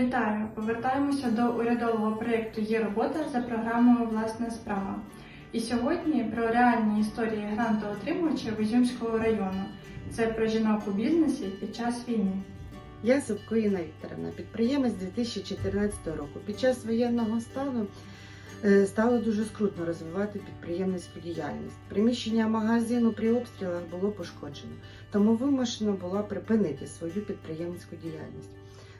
Вітаю! Повертаємося до урядового проєкту Є робота за програмою Власна справа. І сьогодні про реальні історії грантоотримувачів Ізюмського району. Це про жінок у бізнесі під час війни. Я Зубко Інна Вікторовна, підприємець 2014 року. Під час воєнного стану е, стало дуже скрутно розвивати підприємницьку діяльність. Приміщення магазину при обстрілах було пошкоджено, тому вимушено було припинити свою підприємницьку діяльність.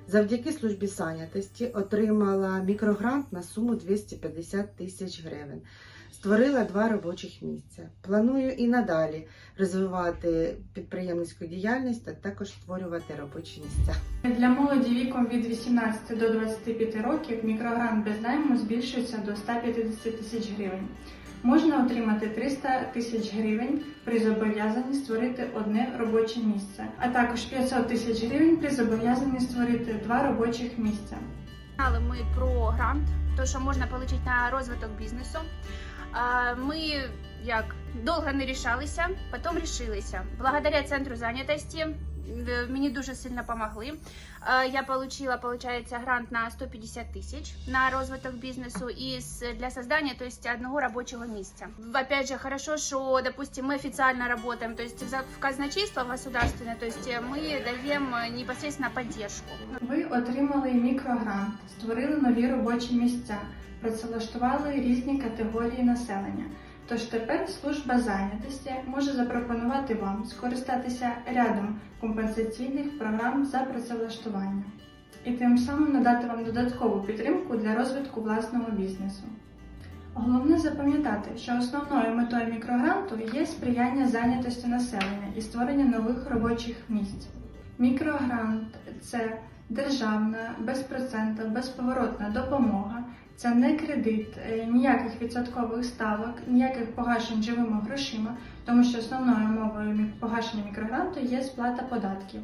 Завдяки службі зайнятості отримала мікрогрант на суму 250 тисяч гривень. Створила два робочих місця. Планую і надалі розвивати підприємницьку діяльність та також створювати робочі місця. Для молоді віком від 18 до 25 років мікрогрант без найму збільшується до 150 тисяч гривень. Можна отримати 300 тисяч гривень при зобов'язанні створити одне робоче місце, а також 500 тисяч гривень при зобов'язанні створити два робочих місця. Знали ми про грант, то що можна отримати на розвиток бізнесу. Ми як довго не рішалися, потім рішилися. Благодаря центру зайнятості мені дуже сильно допомогли. А, Я отримала, получается, грант на 150 тисяч на розвиток бізнесу і с- для создания, то есть одного робочого місця. Опять же, хорошо, що, допустим, мы официально работаем, то есть в за- в казначейство государственное, то есть мы даем э, непосредственно поддержку. Ви отримали мікрогрант, створили нові робочі місця, працевлаштували різні категорії населення. Тож тепер служба зайнятості може запропонувати вам скористатися рядом компенсаційних програм за працевлаштування і тим самим надати вам додаткову підтримку для розвитку власного бізнесу. Головне запам'ятати, що основною метою мікрогранту є сприяння зайнятості населення і створення нових робочих місць. Мікрогрант це державна, безпроцентна, безповоротна допомога. Це не кредит, е, ніяких відсоткових ставок, ніяких погашень живими грошима, тому що основною мовою погашення мікрогранту є сплата податків.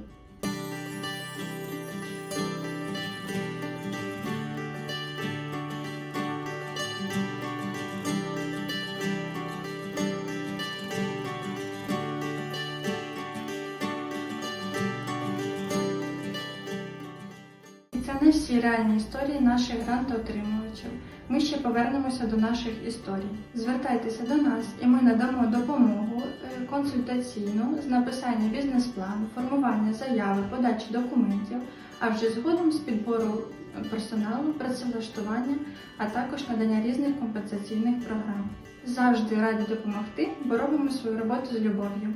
Не всі реальні історії наших грантоотримувачів. Ми ще повернемося до наших історій. Звертайтеся до нас, і ми надамо допомогу е, консультаційну з написання бізнес-плану, формування заяви, подачі документів, а вже згодом з підбору персоналу, працевлаштування, а також надання різних компенсаційних програм. Завжди раді допомогти, бо робимо свою роботу з любов'ю.